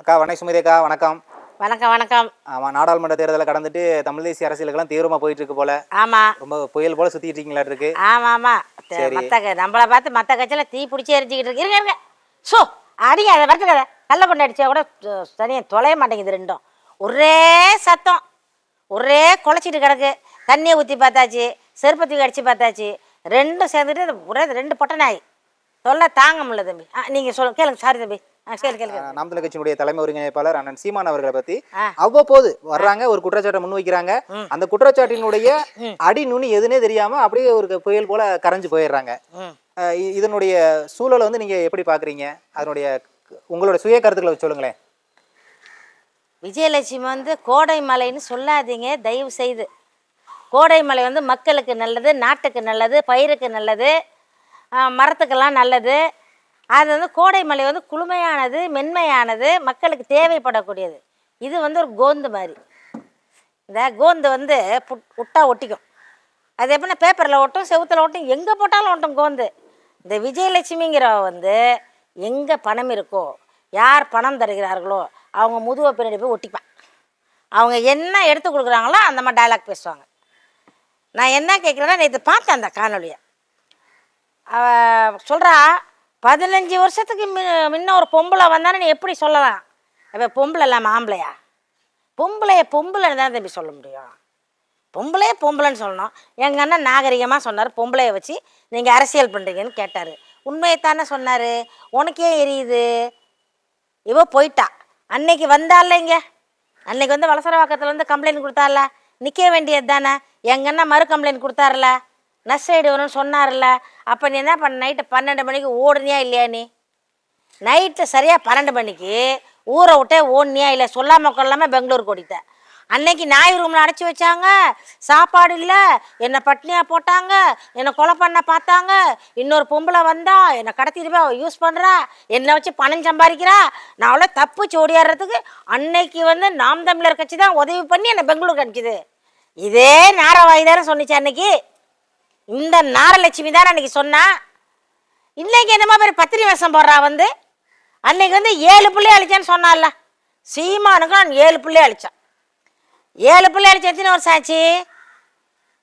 அக்கா வணக்கம் சுமதி அக்கா வணக்கம். வணக்கம் வணக்கம். ஆமாம் நாடாளுமன்ற தேர்தலை கடந்துட்டு தமிழ் தேசிய அரசியலுக்கெல்லாம் தீவிரமாக போயிட்டு இருக்கு போல. ஆமாம் ரொம்ப புயல் போல சுத்திட்டு இருக்கீங்களா இருக்கு? ஆமாம் ஆமாம் சரி. மற்ற நம்மளை பார்த்து மற்ற கட்சியில் தீ பிடிச்சி எரிஞ்சிக்கிட்டு இருக்கு. இருங்க இருங்க. ஸோ அடிங்க அதை பார்த்துக்கத கல்ல கொண்டு அடிச்சா கூட தனியாக தொலைய மாட்டேங்குது ரெண்டும். ஒரே சத்தம். ஒரே குலைச்சிட்டு கிடக்கு. தண்ணியை ஊற்றி பார்த்தாச்சு செருப்பத்தி அடித்து பார்த்தாச்சு. ரெண்டும் சேர்ந்துட்டு ஒரே ரெண்டு பொட்டை நாய் தொல்லை தாங்க முடியல தம்பி. ஆ நீங்கள் சொல்லுங்க கேளுங்க. சாரி தம்பி. நாம் கட்சியினுடைய தலைமை ஒருங்கிணைப்பாளர் அண்ணன் சீமான் அவர்களை பத்தி. அவ்வப்போது வர்றாங்க ஒரு குற்றச்சாட்டை முன்வைக்கிறாங்க. அந்த குற்றச்சாட்டினுடைய அடி நுனி எதுனே தெரியாம அப்படியே ஒரு புயல் போல கரைஞ்சு போயிடுறாங்க. இதனுடைய சூழலை வந்து நீங்க எப்படி பாக்குறீங்க? அதனுடைய உங்களோட சுய கருத்துக்களை சொல்லுங்களேன். விஜயலட்சுமி வந்து கோடை மலைன்னு சொல்லாதீங்க தயவு செய்து. கோடை மலை வந்து மக்களுக்கு நல்லது நாட்டுக்கு நல்லது பயிருக்கு நல்லது மரத்துக்கெல்லாம் நல்லது. அது வந்து கோடை மலை வந்து குளுமையானது மென்மையானது மக்களுக்கு தேவைப்படக்கூடியது. இது வந்து ஒரு கோந்து மாதிரி. இந்த கோந்து வந்து புட் விட்டா ஒட்டிக்கும். அது எப்படின்னா பேப்பரில் ஒட்டும் செவுத்துல ஒட்டும் எங்கே போட்டாலும் ஒட்டும் கோந்து. இந்த விஜயலட்சுமிங்கிறவ வந்து எங்கே பணம் இருக்கோ யார் பணம் தருகிறார்களோ அவங்க முதுவை பின்னாடி போய் ஒட்டிப்பான். அவங்க என்ன எடுத்து கொடுக்குறாங்களோ அந்த மாதிரி டயலாக் பேசுவாங்க. நான் என்ன கேட்குறேன்னா நேற்று பார்த்தேன் அந்த காணொலியை அவ சொல்கிறா பதினஞ்சு வருஷத்துக்கு மு- முன்ன ஒரு பொம்பளை வந்தானே நீ எப்படி சொல்லலாம்? அவ பொம்பளை இல்லாமல் ஆம்பளையா? பொம்பளைய பொம்பளை தான் தம்பி சொல்ல முடியும். பொம்பளையே பொம்பளைன்னு சொல்லணும். எங்கள் அண்ணன் நாகரிகமாக சொன்னார். பொம்பளைய வச்சு நீங்கள் அரசியல் பண்ணுறீங்கன்னு கேட்டார். உண்மையை தானே சொன்னார். உனக்கே எரியுது? இவ போயிட்டா. அன்னைக்கு வந்தால இங்கே? அன்னைக்கு வந்து வலசரவாக்கத்தில் வந்து கம்ப்ளைண்ட் கொடுத்தால நிற்க வேண்டியது தானே எங்கள் மறு கம்ப்ளைண்ட் கொடுத்தாருல? நர்ஸ் வரும்னு சொன்னார்ல அப்போ நீ என்ன பண்ண நைட்டு பன்னெண்டு மணிக்கு ஓடுனியா இல்லையா நீ? நைட்டு சரியாக பன்னெண்டு மணிக்கு ஊரை விட்டே ஓடுனியா இல்லை? சொல்லாம கொள்ளாமல் பெங்களூருக்கு ஓடிட்ட. அன்னைக்கு நாய் ரூமில் அடைச்சி வச்சாங்க. சாப்பாடு இல்லை. என்னை பட்னியாக போட்டாங்க. என்னை கொலை பண்ண பார்த்தாங்க. இன்னொரு பொம்பளை வந்தா என்னை கடத்திட்டு போய் யூஸ் பண்ணுறா என்னை வச்சு பணம் சம்பாதிக்கிறா. நான் அவ்வளோ தப்பிச்சு ஓடியாடுறதுக்கு அன்னைக்கு வந்து நாம் தமிழர் கட்சி தான் உதவி பண்ணி என்னை பெங்களூருக்கு அனுப்பிச்சுது. இதே நாரவாய் தானே சொன்னிச்சு அன்னைக்கு. இந்த நாரலட்சுமி தான் அன்றைக்கி சொன்னா இன்னைக்கு என்னமா பேர் பத்திரி வேஷம் போடுறா வந்து. அன்னைக்கு வந்து ஏழு பிள்ளை அழிச்சேன்னு சொன்னால சீமானுக்கு நான் ஏழு பிள்ளை அழிச்சேன். ஏழு பிள்ளை அழிச்சு எத்தனை வருஷம் ஆச்சு?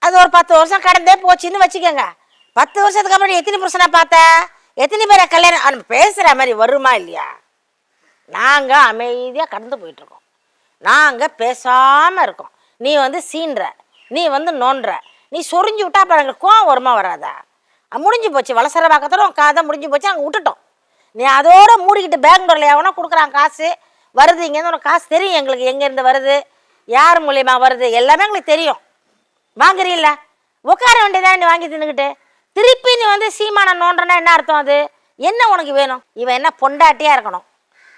அது ஒரு பத்து வருஷம் கடந்தே போச்சுன்னு வச்சுக்கோங்க. பத்து வருஷத்துக்கு அப்புறம் எத்தனை புருஷனை பார்த்த? எத்தனை பேரை கல்யாணம் அவன் பேசுகிற மாதிரி வருமா இல்லையா? நாங்கள் அமைதியாக கடந்து போயிட்டுருக்கோம். நாங்கள் பேசாமல் இருக்கோம். நீ வந்து சீன்ற. நீ வந்து நோன்ற. நீ சொரிஞ்சு விட்டா அப்புறம் எங்களுக்கு கோவம் வருமா வராதா? முடிஞ்சு போச்சு. வளசர பக்கத்தில் உன் கதை முடிஞ்சு போச்சு. அங்கே விட்டுட்டோம். நீ அதோட மூடிக்கிட்டு பெங்களூரில் எவனோ கொடுக்குறான் காசு. வருது இங்கேருந்து உனக்கு காசு தெரியும் எங்களுக்கு. எங்கேருந்து வருது? யார் மூலியமாக வருது? எல்லாமே எங்களுக்கு தெரியும். வாங்குறீல்ல? உட்கார வேண்டியதான் நீ வாங்கி தின்னுக்கிட்டு. திருப்பி நீ வந்து சீமானம் நோண்டுறனா என்ன அர்த்தம் அது? என்ன உனக்கு வேணும்? இவன் என்ன பொண்டாட்டியாக இருக்கணும்?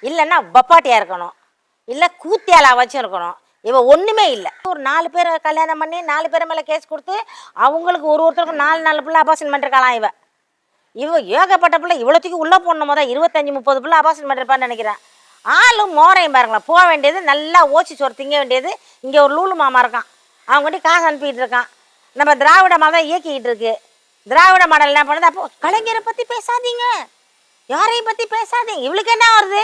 இல்லைன்னா பப்பாட்டியாக இருக்கணும்? இல்லை கூத்தியாலா வச்சும் இருக்கணும் இவன் ஒன்றுமே இல்லை. ஒரு நாலு பேரை கல்யாணம் பண்ணி நாலு பேர் மேலே கேஸ் கொடுத்து அவங்களுக்கு ஒரு ஒருத்தருக்கும் நாலு நாலு பிள்ளை அபாசன் பண்ணிருக்கலாம் இவன் இவ ஏகப்பட்ட பிள்ளை இவ்வளோத்துக்கு உள்ளே போடணும் போதா இருபத்தஞ்சி முப்பது பிள்ளை அபாசன் பண்ணிருப்பான்னு நினைக்கிறேன். ஆளும் மோரையும் பாருங்களேன் போக வேண்டியது நல்லா ஓச்சி சோறு திங்க வேண்டியது இங்கே ஒரு லூலு மாமா இருக்கான். அவங்க கொண்டு காசு அனுப்பிட்டு இருக்கான். நம்ம திராவிட மாதம் இயக்கிக்கிட்டு இருக்கு. திராவிட மாடல் என்ன பண்ணுது? அப்போ கலைஞரை பற்றி பேசாதீங்க. யாரையும் பற்றி பேசாதீங்க. இவளுக்கு என்ன வருது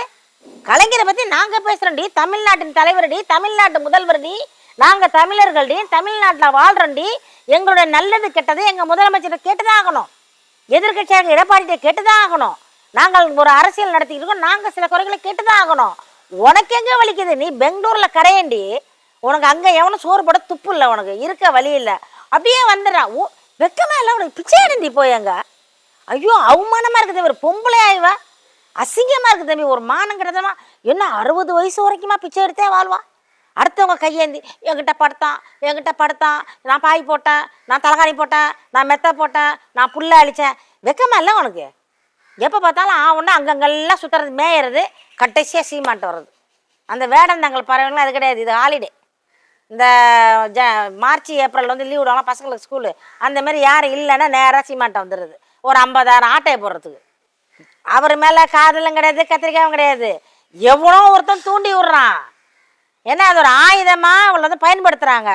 கலைஞரை பற்றி நாங்கள் பேசுகிறோம்டி தமிழ்நாட்டின் தலைவர்டி தமிழ்நாட்டு முதல்வர்டி நாங்கள் தமிழர்கள்டி தமிழ்நாட்டில் வாழ்கிறோம்டி எங்களுடைய நல்லது கெட்டது எங்கள் முதலமைச்சரை கேட்டுதான் ஆகணும். எதிர்கட்சியாக எடப்பாடிகிட்ட கேட்டுதான் ஆகணும். நாங்கள் ஒரு அரசியல் நடத்திக்கிட்டு இருக்கோம். நாங்கள் சில குறைகளை கேட்டுதான் ஆகணும். உனக்கு எங்கே வலிக்குது? நீ பெங்களூரில் கரையண்டி. உனக்கு அங்கே எவனும் சோறு போட துப்பு இல்லை உனக்கு. இருக்க வழி இல்லை. அப்படியே வந்துடுறான் ஓ வெக்கமா இல்லை உனக்கு. பிச்சை எடுண்டி போய் அங்க. ஐயோ அவமானமாக இருக்குது. ஒரு பொம்பளை ஆய்வா அசிங்கமாக இருக்குது தம்பி. ஒரு மானம் கிட்டதமா என்ன அறுபது வயசு வரைக்குமா பிச்சை எடுத்தே வாழ்வா? அடுத்தவங்க கையேந்தி என்கிட்ட படுத்தான் என்கிட்ட படுத்தான் நான் பாய் போட்டேன் நான் தலகாணி போட்டேன் நான் மெத்த போட்டேன் நான் புல்லை அழிச்சேன் வெக்கமா இல்லை உனக்கு? எப்போ பார்த்தாலும் ஆ ஒன்று அங்கங்கெல்லாம் சுற்றுறது மேயறது கடைசியாக சீமான்ட்டு வர்றது. அந்த வேடந்தாங்கல் பறவைங்களாம் அது கிடையாது இது ஹாலிடே இந்த ஜ மார்ச் ஏப்ரல் வந்து லீவ் விடுவாங்க பசங்களுக்கு ஸ்கூலு அந்தமாரி யாரும் இல்லைன்னா நேராக சீமான்ட்ட வந்துடுது ஒரு ஐம்பதாயிரம் ஆட்டையை போடுறதுக்கு. அவர் மேலே காதலும் கிடையாது கத்திரிக்காயும் கிடையாது. எவ்வளோ ஒருத்தன் தூண்டி விடுறான். ஏன்னா அது ஒரு ஆயுதமாக இவளை வந்து பயன்படுத்துகிறாங்க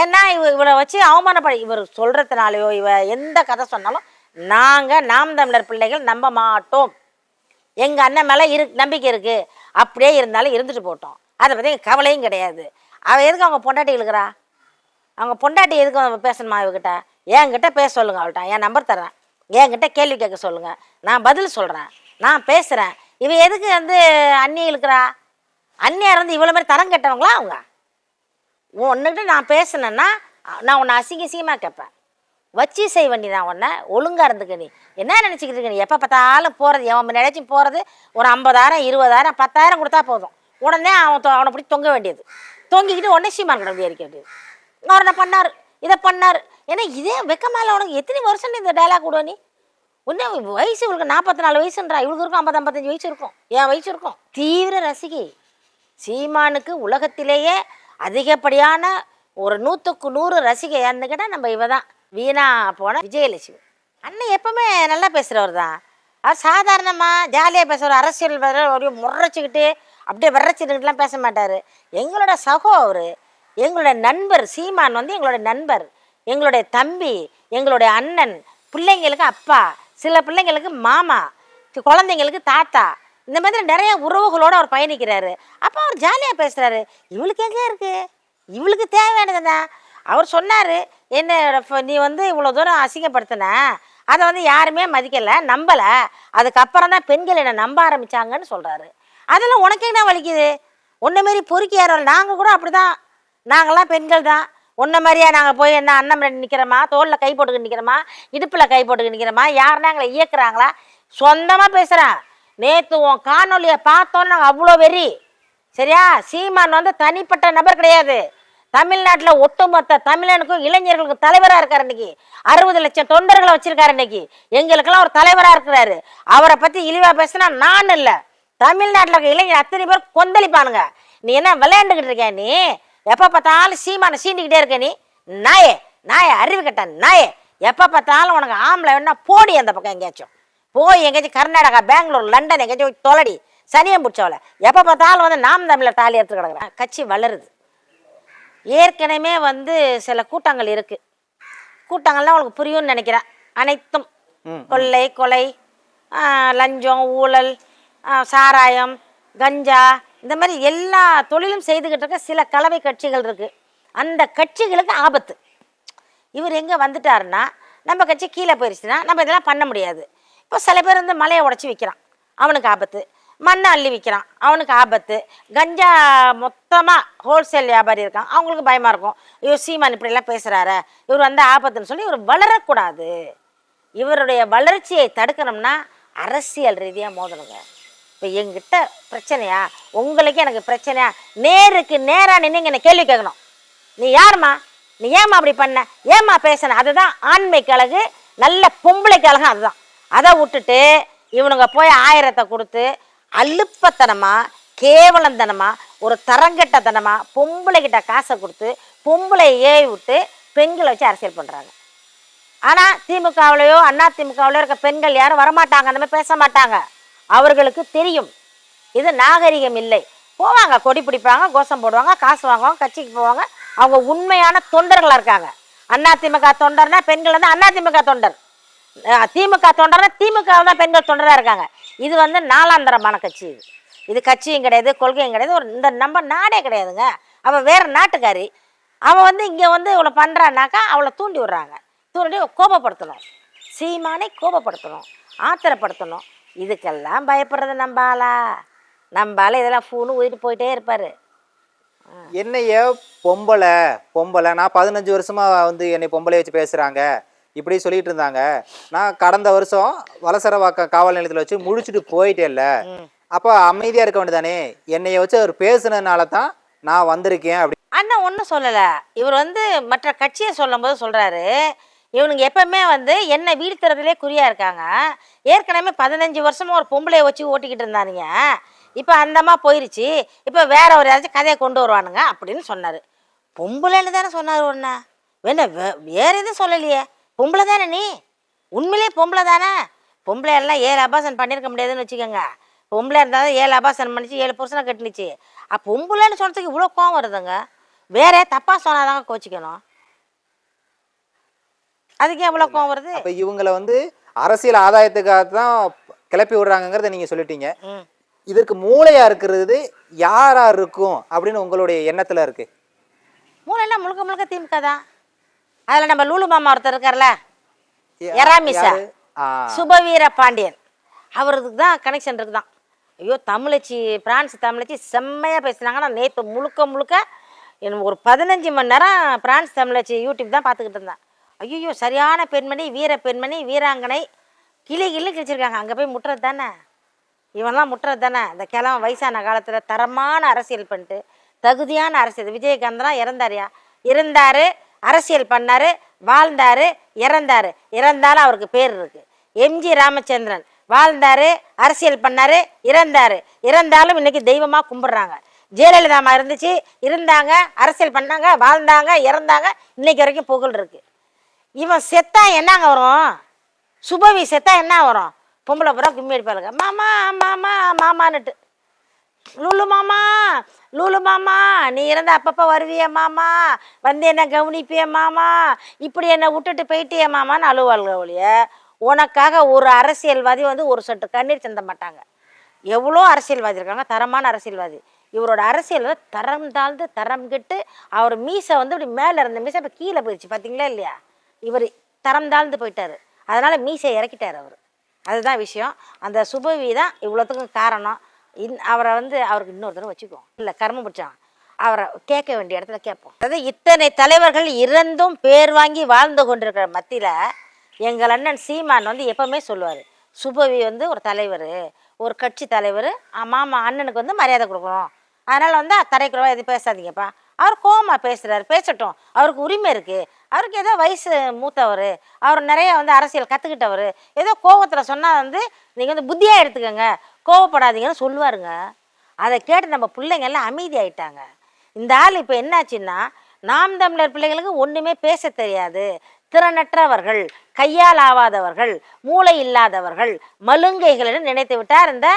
ஏன்னா இவ இவளை வச்சு அவமானப்பட இவர் சொல்கிறதுனாலையோ இவ எந்த கதை சொன்னாலும் நாங்கள் நாம் தமிழர் பிள்ளைகள் நம்ப மாட்டோம். எங்கள் அண்ணன் மேலே இரு நம்பிக்கை இருக்குது அப்படியே இருந்தாலும் இருந்துட்டு போட்டோம். அதை பற்றி கவலையும் கிடையாது. அவள் எதுக்கு அவங்க பொண்டாட்டி இழுக்கிறா? அவங்க பொண்டாட்டி எதுக்கு பேசணுமா இவகிட்ட? என்கிட்ட பேச சொல்லுங்க அவள்கிட்ட. என் நம்பர் தரேன் என்கிட்ட கேள்வி கேட்க சொல்லுங்க. நான் பதில் சொல்கிறேன் நான் பேசுகிறேன் இவ எதுக்கு வந்து அண்ணி இழுக்கிறா? அண்ணியார் வந்து இவ்வளோ மாதிரி தரம் கெட்டவங்களா அவங்க? ஒன்றுக்கிட்ட நான் பேசினேன்னா நான் உன்னை அசிங்க அசிங்கமாக கேட்பேன். வச்சு செய் வண்டி நான் உன்னை? ஒழுங்காக இருந்துக்க நீ. என்ன நினச்சிக்கிட்டு இருக்க நீ? எப்போ பார்த்தாலும் போகிறது எவன் நினைச்சும் போகிறது ஒரு ஐம்பதாயிரம் இருபதாயிரம் பத்தாயிரம் கொடுத்தா போதும். உடனே அவன் அவனை பிடிச்சி தொங்க வேண்டியது. தொங்கிக்கிட்டு உடனே சீமான் கடவுள் ஏறிக்க வேண்டியது. அவர் என்ன பண்ணார். இதை பண்ணார். ஏன்னா இதே வெக்கமால உனக்கு எத்தனை வருஷம் இந்த டைலாக் விடுவ நீ? இன்னும் வயசு இவளுக்கு நாற்பத்தி நாலு வயசுன்றா. இவளுக்கு இருக்கும் ஐம்பது ஐம்பத்தஞ்சு வயசு இருக்கும். என் வயசு இருக்கும். தீவிர ரசிகை. சீமானுக்கு உலகத்திலேயே அதிகப்படியான ஒரு நூற்றுக்கு நூறு ரசிகை யாருன்னு கேட்டால் நம்ம இவ தான் வீணா போன விஜயலட்சுமி. அண்ணன் எப்பவுமே நல்லா பேசுகிறவர் தான். அவர் சாதாரணமாக ஜாலியாக பேசுகிற அரசியல் அப்படியே முறைச்சிக்கிட்டு அப்படியே விரச்சிட்டுலாம் பேச மாட்டார். எங்களோட சகோ அவர் எங்களுடைய நண்பர் சீமான் வந்து எங்களுடைய நண்பர். எங்களுடைய தம்பி எங்களுடைய அண்ணன் பிள்ளைங்களுக்கு அப்பா சில பிள்ளைங்களுக்கு மாமா குழந்தைங்களுக்கு தாத்தா இந்த மாதிரி நிறைய உறவுகளோடு அவர் பயணிக்கிறாரு. அப்போ அவர் ஜாலியாக பேசுகிறாரு இவளுக்கு எங்கே இருக்குது இவளுக்கு தேவையானது தான் அவர் சொன்னார் என்ன நீ வந்து இவ்வளோ தூரம் அசிங்கப்படுத்தின? அதை வந்து யாருமே மதிக்கலை நம்பலை. அதுக்கப்புறம் தான் பெண்கள் என்னை நம்ப ஆரம்பித்தாங்கன்னு சொல்கிறாரு அதெல்லாம் உனக்கு என்ன வலிக்குது? ஒன்றுமாரி மாரி பொறுக்கி யாரும் நாங்கள் கூட அப்படி தான் நாங்களாம் பெண்கள் தான் உன்ன மாதிரியா நாங்கள் போய் என்ன அண்ணன் நிற்கிறோமா தோளில் கை போட்டுக்கிட்டு நிற்கிறோமா இடுப்பில் கை போட்டுக்கிட்டு நிற்கிறோமா யாருன்னா எங்களை இயக்குறாங்களா? சொந்தமாக பேசுகிறேன் நேற்று உன் காணொலியை பார்த்தோன்னு நாங்கள் அவ்வளோ வெறி. சரியா? சீமான் வந்து தனிப்பட்ட நபர் கிடையாது. தமிழ்நாட்டில் ஒட்டுமொத்த தமிழனுக்கும் இளைஞர்களுக்கும் தலைவராக இருக்கார் இன்னைக்கு. அறுபது லட்சம் தொண்டர்களை வச்சிருக்காரு இன்னைக்கு. எங்களுக்கெல்லாம் ஒரு தலைவராக இருக்கிறாரு. அவரை பற்றி இழிவாக பேசினா நான் இல்லை. தமிழ்நாட்டில் இருக்க இளைஞர் அத்தனை பேர் கொந்தளிப்பானுங்க. நீ என்ன விளையாண்டுக்கிட்டு இருக்க நீ? எப்போ பார்த்தாலும் சீமானை சீண்டிக்கிட்டே இருக்க நீ? நாயே நாயே அறிவு கட்ட நாயே. எப்போ பார்த்தாலும் உனக்கு ஆம்பளை வேணா போடி அந்த பக்கம் எங்கேயாச்சும். போய் எங்கேயாச்சும் கர்நாடகா பெங்களூர் லண்டன் எங்கேயாச்சும் தொலைடி. சனியம் பிடிச்சவள. எப்போ பார்த்தாலும் வந்து நாம் தமிழர் தாலி எடுத்து கிடக்குறேன். கட்சி வளருது. ஏற்கனவே வந்து சில கூட்டங்கள் இருக்கு. கூட்டங்கள்லாம் உங்களுக்கு புரியும்னு நினைக்கிறேன். அனைத்தும். கொள்ளை கொலை லஞ்சம் ஊழல் சாராயம் கஞ்சா இந்த மாதிரி எல்லா தொழிலும் செய்துக்கிட்டு இருக்க சில கலவை கட்சிகள் இருக்குது அந்த கட்சிகளுக்கு ஆபத்து. இவர் எங்கே வந்துட்டாருன்னா நம்ம கட்சி கீழே போயிடுச்சுன்னா நம்ம இதெல்லாம் பண்ண முடியாது. இப்போ சில பேர் வந்து மலையை உடச்சி விற்கிறான் அவனுக்கு ஆபத்து. மண்ணை அள்ளி விற்கிறான் அவனுக்கு ஆபத்து. கஞ்சா மொத்தமாக ஹோல்சேல் வியாபாரி இருக்கான். அவங்களுக்கு பயமாக இருக்கும். இவர் சீமான் இப்படிலாம் பேசுகிறாரு இவர் வந்து ஆபத்துன்னு சொல்லி இவர் வளரக்கூடாது. இவருடைய வளர்ச்சியை தடுக்கணும்னா அரசியல் ரீதியாக மோதணுங்க. இப்போ எங்கிட்ட பிரச்சனையா? உங்களுக்கு எனக்கு பிரச்சனையா? நேருக்கு நேராக நின்று என்னை கேள்வி கேட்கணும். நீ யாரும்மா? நீ ஏம்மா அப்படி பண்ண? ஏமா பேசுன? அதுதான் ஆண்மை கழகு நல்ல பொம்பளை கழகம் அதுதான். அதை விட்டுட்டு இவனுங்க போய் ஆயிரத்தை கொடுத்து அலுப்பத்தனமாக கேவலந்தனமாக ஒரு தரங்கட்டத்தனமாக பொம்பளைக்கிட்ட காசை கொடுத்து பொம்பளை ஏவி விட்டு பெண்களை வச்சு அரசியல் பண்ணுறாங்க ஆனால் திமுகவிலையோ அண்ணா திமுகவிலையோ இருக்க பெண்கள் யாரும் வரமாட்டாங்க. அந்த மாதிரி பேச மாட்டாங்க. அவர்களுக்கு தெரியும். இது நாகரிகம் இல்லை. போவாங்க கொடி பிடிப்பாங்க கோஷம் போடுவாங்க காசு வாங்குவாங்க கட்சிக்கு போவாங்க. அவங்க உண்மையான தொண்டர்களாக இருக்காங்க. அண்ணா திமுக தொண்டர்னா பெண்கள் வந்து அண்ணா திமுக தொண்டர். திமுக தொண்டர்னா திமுக தான் பெண்கள் தொண்டராக இருக்காங்க. இது வந்து நாலாந்தரமான கட்சி. இது இது கட்சியும் கிடையாது கொள்கையும் கிடையாது. ஒரு இந்த நம்ம நாடே கிடையாதுங்க. அவள் வேறு நாட்டுக்காரி. அவள் வந்து இங்கே வந்து இவ்வளோ பண்ணுறான்னாக்கா அவளை தூண்டி விடுறாங்க. தூண்டி கோபப்படுத்தணும். சீமானை கோபப்படுத்தணும் ஆத்திரப்படுத்தணும். இதுக்கெல்லாம் பயப்படுறது நம்ம ஆளு இதெல்லாம் ஃபோனு ஊதிட்டு போயிட்டே இருப்பாரு. என்னைய பொம்பளை பொம்பளை நான் பதினஞ்சு வருஷமா வந்து என்னை பொம்பளை வச்சு பேசுறாங்க. இப்படி சொல்லிட்டு இருந்தாங்க. நான் கடந்த வருஷம் வலசரவாக்கம் காவல் நிலையத்தில் வச்சு முடிச்சுட்டு போயிட்டேன்ல. அப்போ அமைதியா இருக்க வேண்டியதானே? என்னைய வச்சு அவர் பேசுனதுனால தான் நான் வந்திருக்கேன் அப்படி அண்ணன் ஒன்றும் சொல்லலை. இவர் வந்து மற்ற கட்சியை சொல்லும்போது சொல்கிறாரு இவனுங்க எப்பவுமே வந்து என்ன வீழ்த்துறதுலே குறியாக இருக்காங்க. ஏற்கனவே பதினஞ்சு வருஷமா ஒரு பொம்பளையை வச்சு ஓட்டிக்கிட்டு இருந்தானுங்க. இப்போ அந்தமா போயிருச்சு. இப்போ வேற ஒரு ஏதாச்சும் கதையை கொண்டு வருவானுங்க அப்படின்னு சொன்னார். பொம்பளைன்னு தானே சொன்னார் ஒன்றா வேணா வே- வேற எதுவும் சொல்லலையே. பொம்பளை தானே நீ? உண்மையிலேயே பொம்பளை தானே? பொம்பளை எல்லாம் ஏழு அபாசன் பண்ணியிருக்க முடியாதுன்னு வச்சுக்கோங்க. பொம்பளை இருந்தால் தான் ஏழு அபாசன் பண்ணிச்சு ஏழு புருஷனை கட்டினுச்சு. அப்போ பொம்பளைன்னு சொன்னதுக்கு இவ்வளோ கோவம் வருதுங்க. வேற தப்பாக சொன்னாதாங்க கோச்சிக்கணும். அதுக்கு எவ்வளோ கோவம் வருது? அப்ப இவங்கள வந்து அரசியல் ஆதாயத்துக்காக தான் கிளப்பி விடுறாங்கங்கிறத நீங்க சொல்லிட்டீங்க. இதற்கு மூளையா இருக்கிறது யாரா இருக்கும் அப்படின்னு உங்களுடைய எண்ணத்துல இருக்கு? மூளைலாம் முழுக்க முழுக்க திமுக தான். அதில் நம்ம லூலு மாமா ஒருத்தர் இருக்கார்ல? எராமிசா சுபவீர பாண்டியன். அவருக்கு தான் கனெக்ஷன் இருக்குதான் ஐயோ தமிழச்சி பிரான்ஸ் தமிழச்சி செம்மையாக பேசுனாங்க நான் நேற்று முழுக்க முழுக்க எனக்கு ஒரு பதினஞ்சு மணி நேரம் பிரான்ஸ் தமிழச்சி யூடியூப் தான் பார்த்துக்கிட்டு இருந்தேன். ஐயோ சரியான பெண்மணி வீர பெண்மணி வீராங்கனை. கிளி கிளி கிழிச்சிருக்காங்க. அங்கே போய் முட்டுறது தானே? இவன்லாம் முட்டுறது தானே? இந்த கிழவன் வயசான காலத்தில் தரமான அரசியல் பண்ணிட்டு தகுதியான அரசியல். விஜயகாந்த்லாம் இறந்தாரியா? இருந்தார் அரசியல் பண்ணார் வாழ்ந்தார் இறந்தார். இறந்தாலும் அவருக்கு பேர் இருக்குது எம்ஜி ராமச்சந்திரன். வாழ்ந்தார் அரசியல் பண்ணார் இறந்தார். இறந்தாலும் இன்றைக்கி தெய்வமாக கும்பிட்றாங்க. ஜெயலலிதாமா இருந்துச்சு இருந்தாங்க அரசியல் பண்ணாங்க வாழ்ந்தாங்க இறந்தாங்க. இன்னைக்கு வரைக்கும் புகழ் இருக்குது இவன் செத்தா என்னங்க வரும்? சுபவி செத்தா என்ன வரும்? பொம்பளை பூரா கும்மி அடிப்பாளுங்க. மாமா மாமா மாமான்னுட்டு. லூலு மாமா லூலு மாமா நீ இருந்த அப்பப்போ வருவிய மாமா. வந்து என்ன கவனிப்பிய மாமா. இப்படி என்னை விட்டுட்டு போயிட்டிய மாமான்னு அழுவாளுங்க ஒழிய. உனக்காக ஒரு அரசியல்வாதி வந்து ஒரு சொட்டு கண்ணீர் சிந்த மாட்டாங்க. எவ்வளோ அரசியல்வாதி இருக்காங்க? தரமான அரசியல்வாதி. இவரோட அரசியல் வந்து தரம் தாழ்ந்து தரம் கெட்டு அவர் மீசை வந்து இப்படி மேலே இருந்த மீசை இப்போ கீழே போயிடுச்சு பார்த்தீங்களா இல்லையா? இவர் தரம் தாழ்ந்து போயிட்டாரு. அதனால் மீசையை இறக்கிட்டார் அவர். அதுதான் விஷயம். அந்த சுபவி தான் இவ்வளோத்துக்கும் காரணம். இன் அவரை வந்து அவருக்கு இன்னொரு தடவை வச்சுக்குவோம். இல்லை கர்மம் பிடிச்சான் அவரை கேட்க வேண்டிய இடத்துல கேட்போம். அதாவது இத்தனை தலைவர்கள் இறந்தும் பேர் வாங்கி வாழ்ந்து கொண்டிருக்கிற மத்தியில் எங்கள் அண்ணன் சீமான் வந்து எப்பவுமே சொல்லுவார் சுபவி வந்து ஒரு தலைவர் ஒரு கட்சி தலைவர் மாமா அண்ணனுக்கு வந்து மரியாதை கொடுக்கணும். அதனால் வந்து தரைக்குறவா எதுவும் பேசாதீங்கப்பா. அவர் கோமா பேசுகிறாரு பேசட்டும். அவருக்கு உரிமை இருக்குது அவருக்கு ஏதோ வயசு மூத்தவர். அவர் நிறைய வந்து அரசியல் கற்றுக்கிட்டவர் ஏதோ கோவத்தில் சொன்னால் வந்து நீங்கள் வந்து புத்தியாக எடுத்துக்கோங்க. கோவப்படாதீங்கன்னு சொல்லுவாருங்க. அதை கேட்டு நம்ம பிள்ளைங்க எல்லாம் அமைதி ஆயிட்டாங்க. இந்த ஆள் இப்போ என்னாச்சுன்னா நாம் தமிழர் பிள்ளைங்களுக்கு ஒன்றுமே பேச தெரியாது. திறனற்றவர்கள் கையால் ஆவாதவர்கள் மூளை இல்லாதவர்கள் மலுங்கைகள் நினைத்து விட்டார் இந்த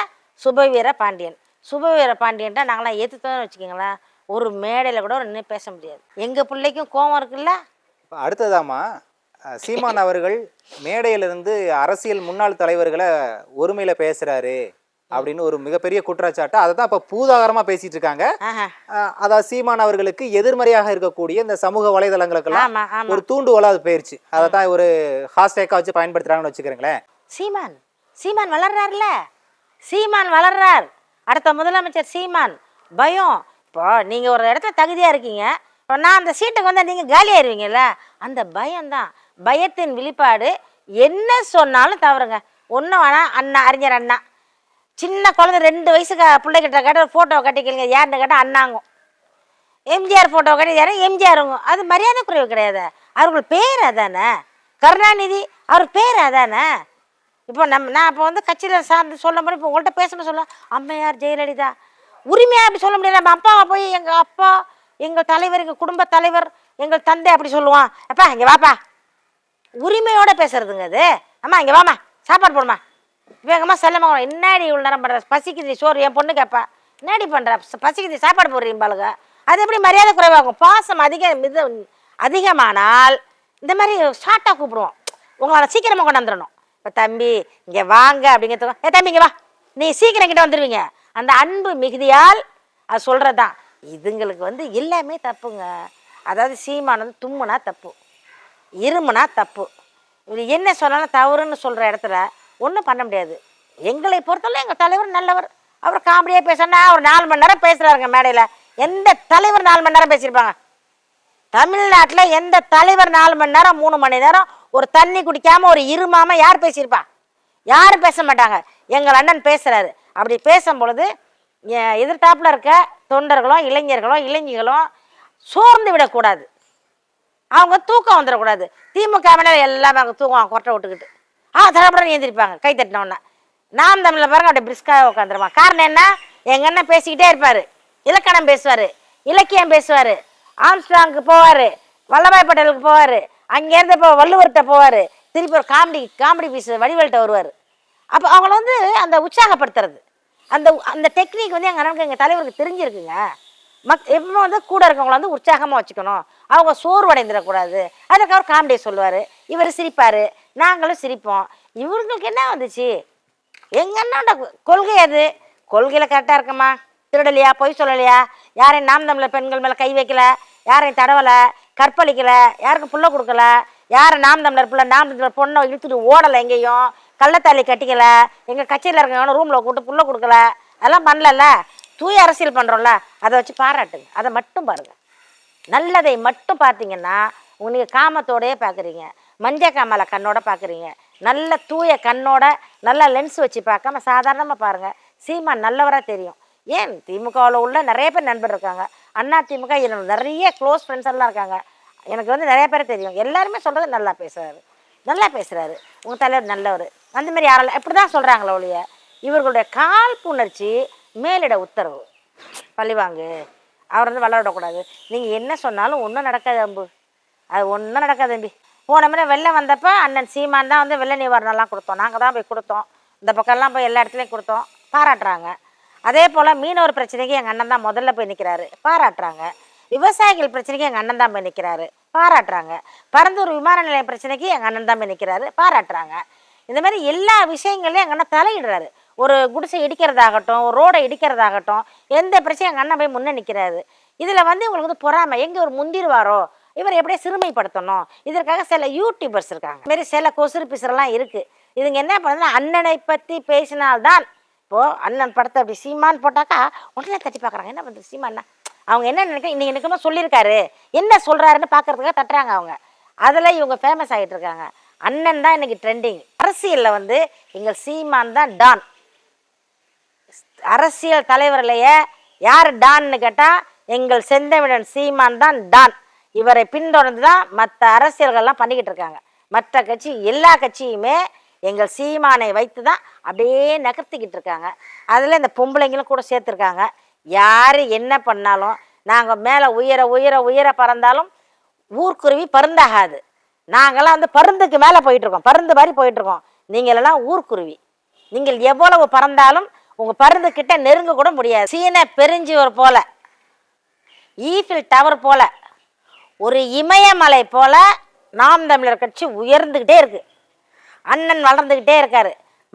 சுபவீர பாண்டியன். சுபவீர பாண்டியன்ட்டா நாங்களாம் ஏற்றுத்தோன்னு வச்சுக்கோங்களேன். ஒரு மேடையில் கூட நின்று பேச முடியாது. எங்கள் பிள்ளைக்கும் கோவம் இருக்குல்ல? அடுத்ததாம்மா சீமான் அவர்கள் மேடையிலிருந்து அரசியல் முன்னாள் தலைவர்களை ஒருமையில பேசுறாரு அப்படின்னு ஒரு மிகப்பெரிய குற்றச்சாட்டு. அதை தான் இப்போ பூதாகரமா பேசிட்டு இருக்காங்க. அதாவது சீமான் அவர்களுக்கு எதிர்மறையாக இருக்கக்கூடிய இந்த சமூக வலைதளங்களுக்கெல்லாம் ஒரு தூண்டுகோலா அது போயிருச்சு. அதை தான் ஒரு ஹாஷ்டேக்கா வச்சு பயன்படுத்துறாங்கன்னு வச்சுக்கிறீங்களேன். சீமான் சீமான் வளர்றாருல சீமான் வளர்றார். அடுத்த முதலமைச்சர் சீமான். பயம். இப்போ நீங்கள் ஒரு இடத்துல தகுதியாக இருக்கீங்க. இப்போ நான் அந்த சீட்டுக்கு வந்தால் நீங்கள் காலியாயிருவீங்கல்ல அந்த பயம்தான். பயத்தின் வெளிப்பாடு என்ன சொன்னாலும் தவறுங்க. ஒன்றும் வேணாம் அண்ணா அறிஞர் அண்ணா. சின்ன குழந்தை ரெண்டு வயசுக்கு பிள்ளைகிட்ட கேட்டால் ஃபோட்டோ கட்டிக்கலுங்க. யாருன்னு கேட்டால் அண்ணாங்கும் எம்ஜிஆர் ஃபோட்டோ கட்டி யாரும் எம்ஜிஆருங்க. அது மரியாதை குறைவு கிடையாது. அவர்கள் பேர் அதானே? கருணாநிதி அவர் பேர் அதானே? இப்போ நம்ம நான் இப்போ வந்து கட்சியில் சார்ந்து சொல்ல முடியும் இப்போ உங்கள்கிட்ட பேசணும் சொல்ல அம்மையார் ஜெயலலிதா. உரிமையாக அப்படி சொல்ல முடியாது. நம்ம அப்பாவை போய் எங்கள் அப்பா எங்கள் தலைவர் எங்கள் குடும்ப தலைவர் எங்கள் தந்தை அப்படி சொல்லுவான். அப்பா இங்கே வாப்பா. உரிமையோட பேசுறதுங்க அது. அம்மா இங்கே வாமா சாப்பாடு போடுமா வேகமாக செல்லமா என்னடி இவ்வளோ நேரம் பண்ணுற பசிக்குது சோறு என் பொண்ணு கேட்பா என்னடி பண்ணுற பசிக்குது சாப்பாடு போடுறீங்க பாலுங்க அது எப்படி மரியாதை குறைவாகும்? பாசம் அதிக மித அதிகமானால் இந்த மாதிரி ஷார்ட்டாக கூப்பிடுவோம். உங்களால் சீக்கிரமாக கொண்டாந்துடணும் இப்போ தம்பி இங்கே வாங்க அப்படிங்கிறதுக்கு ஏ தம்பி இங்கே வா. நீ சீக்கிரம் கிட்ட வந்துடுவீங்க அந்த அன்பு மிகுதியால் அது சொல்கிறது தான் இதுங்களுக்கு வந்து எல்லாமே தப்புங்க. அதாவது சீமானது தும்முனா தப்பு. இருமுனா தப்பு. இது என்ன சொன்னாலும் தவறுன்னு சொல்கிற இடத்துல ஒன்றும் பண்ண முடியாது. எங்களை பொறுத்தவரை எங்கள் தலைவர் நல்லவர். அவர் காமெடியாக பேசினா ஒரு நாலு மணி நேரம் பேசுகிறாருங்க மேடையில். எந்த தலைவர் நாலு மணி நேரம் பேசியிருப்பாங்க? தமிழ்நாட்டில் எந்த தலைவர் நாலு மணி நேரம் மூணு மணி நேரம் ஒரு தண்ணி குடிக்காமல் ஒரு இருமாமல் யார் பேசியிருப்பா? யாரும் பேச மாட்டாங்க. எங்கள் அண்ணன் பேசுகிறாரு அப்படி பேசும் பொழுது எதிர்த்தாப்பில் இருக்க தொண்டர்களும் இளைஞர்களும் இளைஞர்களும் சோர்ந்து விடக்கூடாது. அவங்க தூக்கம் வந்துடக்கூடாது. திமுக மேலே எல்லாமே அவங்க தூங்குவாங்க கொட்டை விட்டுக்கிட்டு. ஆ தடப்படம் எழுந்திருப்பாங்க கை தட்டினோன்னா நாம் தமிழில் பாருங்க அப்படியே பிரிஸ்காக உட்காந்துருவான் காரணம் என்ன? எங்கள் அண்ணன் பேசிக்கிட்டே இருப்பார். இலக்கணம் பேசுவார் இலக்கியம் பேசுவார் ஆம்ஸ்ட்ராங்க்கு போவார் வல்லபாய் பட்டேலுக்கு போவார் அங்கேருந்து இப்போ வள்ளுவர்கிட்ட போவார் திருப்பி ஒரு காமெடி காமெடி பீஸ் வடிவேல்கிட்ட வருவார். அப்போ அவங்கள வந்து அந்த உற்சாகப்படுத்துறது. அந்த அந்த டெக்னிக் வந்து எங்கள் அண்ணனுக்கு எங்கள் தலைவருக்கு தெரிஞ்சிருக்குங்க. மக் எப்பவுமே வந்து கூட இருக்கவங்கள வந்து உற்சாகமாக வச்சுக்கணும். அவங்க சோர்வடைந்துடக்கூடாது. அதுக்கு அவர் காமெடியை சொல்லுவார். இவர் சிரிப்பார். நாங்களும் சிரிப்போம். இவங்களுக்கு என்ன வந்துச்சு? எங்கள் அண்ணாண்ட கொள்கை அது? கொள்கையில் கரெக்டாக இருக்குமா? திருடலையா? பொய் சொல்லலையா? யாரையும் நாம் தமிழர் பெண்கள் மேலே கை வைக்கல. யாரையும் தடவலை. கற்பழிக்கலை. யாருக்கும் புள்ள கொடுக்கல. யாரை நாம் தமிழர் பிள்ளை நாம் தமிழர் பொண்ணை இழுத்துட்டு ஓடலை எங்கேயும்? கள்ளத்தாலி கட்டிக்கல எங்கள் கட்சியில் இருக்கவங்க ரூமில் கூப்பிட்டு புள்ள கொடுக்கல அதெல்லாம் பண்ணலல்ல. தூய அரசியல் பண்ணுறோம்ல அதை வச்சு பாராட்டுங்க. அதை மட்டும் பாருங்கள் நல்லதை மட்டும் பார்த்தீங்கன்னா நீங்கள் காமத்தோடயே பார்க்குறீங்க. மஞ்ச காமல கண்ணோட பார்க்குறீங்க. நல்ல தூய கண்ணோட நல்ல லென்ஸ் வச்சு பார்க்காம சாதாரணமாக பாருங்கள் சீமா நல்லவராக தெரியும். ஏன் திமுகவில் உள்ள நிறைய பேர் நண்பர் இருக்காங்க. அண்ணா திமுக எனக்கு நிறைய க்ளோஸ் ஃப்ரெண்ட்ஸ் எல்லாம் இருக்காங்க. எனக்கு வந்து நிறைய பேர் தெரியும். எல்லாருமே சொல்கிறது நல்லா பேசுகிறாரு நல்லா பேசுகிறாரு உங்கள் தலைவர் நல்லவர். அந்த மாதிரி யாரெல்லாம் இப்படி தான் சொல்கிறாங்களே ஒழிய இவர்களுடைய காழ்ப்புணர்ச்சி மேலிட உத்தரவு. பழிவாங்கு. அவர் வந்து விளையாடக்கூடாது நீங்கள் என்ன சொன்னாலும் ஒன்றும் நடக்காது அம்பு. அது ஒன்றும் நடக்காது தம்பி. போன முறை வெள்ளம் வந்தப்போ அண்ணன் சீமான் தான் வந்து வெள்ள நிவாரணம்லாம் கொடுத்தோம். நாங்கள் தான் போய் கொடுத்தோம். இந்த பக்கம்லாம் போய் எல்லா இடத்துலையும் கொடுத்தோம். பாராட்டுறாங்க. அதே போல் மீனவர் பிரச்சனைக்கு எங்கள் அண்ணன் தான் முதல்ல போய் நிற்கிறாரு பாராட்டுறாங்க. விவசாயிகள் பிரச்சனைக்கு எங்கள் அண்ணன் தான் போய் நிற்கிறாரு பாராட்டுறாங்க. பரந்தூர் விமான நிலையம் பிரச்சனைக்கு எங்கள் அண்ணன் தான் போய் நிற்கிறாரு பாராட்டுறாங்க. இந்த மாதிரி எல்லா விஷயங்களையும் எங்கள் அண்ணன் தலையிடுறாரு. ஒரு குடிசை இடிக்கிறதாகட்டும் ஒரு ரோடை இடிக்கிறதாகட்டும் எந்த பிரச்சனையும் எங்கள் அண்ணன் போய் முன்னே நிற்கிறாரு இதில் வந்து உங்களுக்கு வந்து பொறாமை. எங்கே ஒரு முந்திருவாரோ? இவர் எப்படியே சிறுமைப்படுத்தணும்? இதற்காக சில யூடியூபர்ஸ் இருக்காங்க. இதுமாரி சில கொசுறு பிசுறெல்லாம் இருக்குது இதுங்க என்ன பண்ணுதுன்னா அண்ணனை பற்றி பேசினால்தான் இப்போது அண்ணன் படத்தை அப்படி சீமான் போட்டாக்கா உடனே தட்டி பார்க்குறாங்க. என்ன பண்ணுறது சீமான்னா அவங்க என்ன நினைக்க இன்றைக்கி நிற்கணும் சொல்லியிருக்காரு. என்ன சொல்கிறாருன்னு பார்க்கறதுக்காக தட்டுறாங்க அவங்க. அதில் இவங்க ஃபேமஸ் ஆகிட்டு இருக்காங்க. அண்ணன் தான் இன்றைக்கி ட்ரெண்டிங் அரசியலில் வந்து எங்கள் சீமான் தான் டான். அரசியல் தலைவர்லையே யார் டான்னு கேட்டால் எங்கள் செந்தமிழன் சீமான் தான் டான். இவரை பின்தொடர்ந்து தான் மற்ற அரசியல்கள்லாம் பண்ணிக்கிட்டு இருக்காங்க. மற்ற கட்சி எல்லா கட்சியுமே எங்கள் சீமானை வைத்து தான் அப்படியே நகர்த்திக்கிட்டு இருக்காங்க. அதில் இந்த பொம்பளைங்களும் கூட சேர்த்துருக்காங்க. யார் என்ன பண்ணாலும் நாங்கள் மேலே உயர உயர உயர பறந்தாலும் ஊர்க்குருவி பருந்தாகாது. நாங்கள்லாம் வந்து பருந்துக்கு மேலே போயிட்டுருக்கோம். பருந்து மாதிரி போயிட்டுருக்கோம். நீங்கள் எல்லாம் ஊர்க்குருவி. நீங்கள் எவ்வளவு பறந்தாலும் உங்கள் பருந்து கிட்ட நெருங்க கூட முடியாது. சீன பெருஞ்சுவர் போல ஈஃபில் டவர் போல ஒரு இமயமலை போல நாம் தமிழர் கட்சி உயர்ந்துக்கிட்டே இருக்கு. அண்ணன் வளர்ந்துக்கிட்டே இருக்காரு.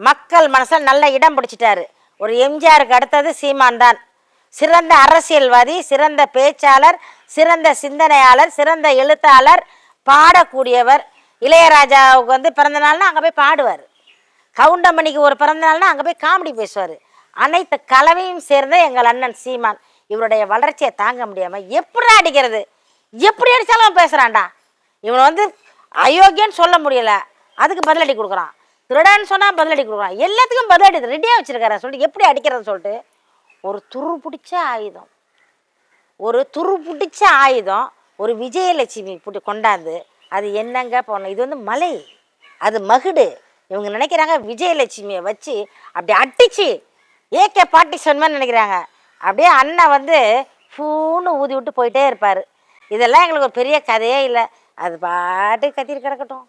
மக்கள் மனசில் நல்ல இடம் பிடிச்சிட்டாரு. ஒரு எம்ஜிஆருக்கு அடுத்தது சீமான் தான். சிறந்த அரசியல்வாதி சிறந்த பேச்சாளர் சிறந்த சிந்தனையாளர் சிறந்த எழுத்தாளர் பாடக்கூடியவர். இளையராஜாவுக்கு வந்து பிறந்தநாள்னா அங்கே போய் பாடுவார். கவுண்டமணிக்கு ஒரு பிறந்தநாள்னா அங்கே போய் காமெடி பேசுவார். அனைத்து கலவையும் சேர்ந்த எங்கள் அண்ணன் சீமான் இவருடைய வளர்ச்சியை தாங்க முடியாமல் எப்படி அடிக்கிறது? எப்படி அடித்தாலும் அவன் பேசுகிறான்டா இவனை வந்து அயோக்கியன்னு சொல்ல முடியல. அதுக்கு பதிலடி கொடுக்குறான். திருடான்னு சொன்னால் பதிலடி கொடுக்குறான். எல்லாத்துக்கும் பதிலடி ரெடியாக வச்சுருக்காரு சொல்லிட்டு எப்படி அடிக்கிறதுன்னு சொல்லிட்டு ஒரு துரு பிடிச்ச ஆயுதம். ஒரு துரு பிடிச்ச ஆயுதம். ஒரு விஜயலட்சுமி போட்டு கொண்டாந்து அது என்னங்க போனோம் இது வந்து மலை. அது மகுடு. இவங்க நினைக்கிறாங்க விஜயலட்சுமியை வச்சு அப்படி அட்டிச்சு ஏகே பாட்டி சொன்ன நினைக்கிறாங்க. அப்படியே அண்ணன் வந்து ஃபூன்னு ஊதி விட்டு போயிட்டே இருப்பார். இதெல்லாம் எங்களுக்கு ஒரு பெரிய கதையே இல்லை. அது பாட்டு கத்திட்டு கிடக்கட்டும்.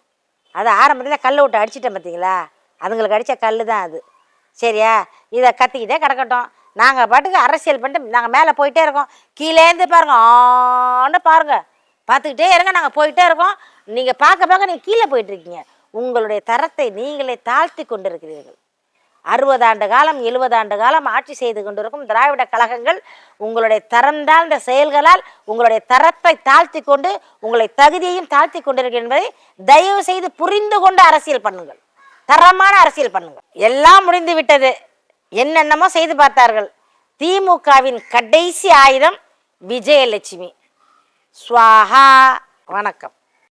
அது ஆரம்பத்தில் கல்லை விட்டு அடிச்சிட்டேன் பார்த்தீங்களா அதுங்களுக்கு அடித்த கல் தான் அது. சரியா? இதை கத்திக்கிட்டே கிடக்கட்டும். நாங்கள் பாட்டுக்கு அரசியல் பண்ணிட்டு நாங்கள் மேலே போயிட்டே இருக்கோம். கீழேந்து பாருங்க ஆன்னு பாருங்கள் பார்த்துக்கிட்டே இருங்க நாங்கள் போயிட்டே இருக்கோம். நீங்கள் பார்க்க பார்க்க நீங்கள் கீழே போயிட்டுருக்கீங்க உங்களுடைய தரத்தை நீங்களே தாழ்த்தி கொண்டிருக்கிறீர்கள். அறுபது ஆண்டு காலம் எழுபது ஆண்டு காலம் ஆட்சி செய்து கொண்டிருக்கும் திராவிட கழகங்கள் உங்களுடைய தரம் தாழ்ந்த செயல்களால் உங்களுடைய தரத்தை தாழ்த்தி கொண்டு உங்களை தகுதியையும் தாழ்த்தி கொண்டிருக்கிறேன் என்பதை தயவு செய்து புரிந்து கொண்டு அரசியல் பண்ணுங்கள். தரமான அரசியல் பண்ணுங்கள். எல்லாம் முடிந்து விட்டது. என்னென்னமோ செய்து பார்த்தார்கள். திமுகவின் கடைசி ஆயுதம் விஜயலட்சுமி. ஸ்வாஹா வணக்கம்.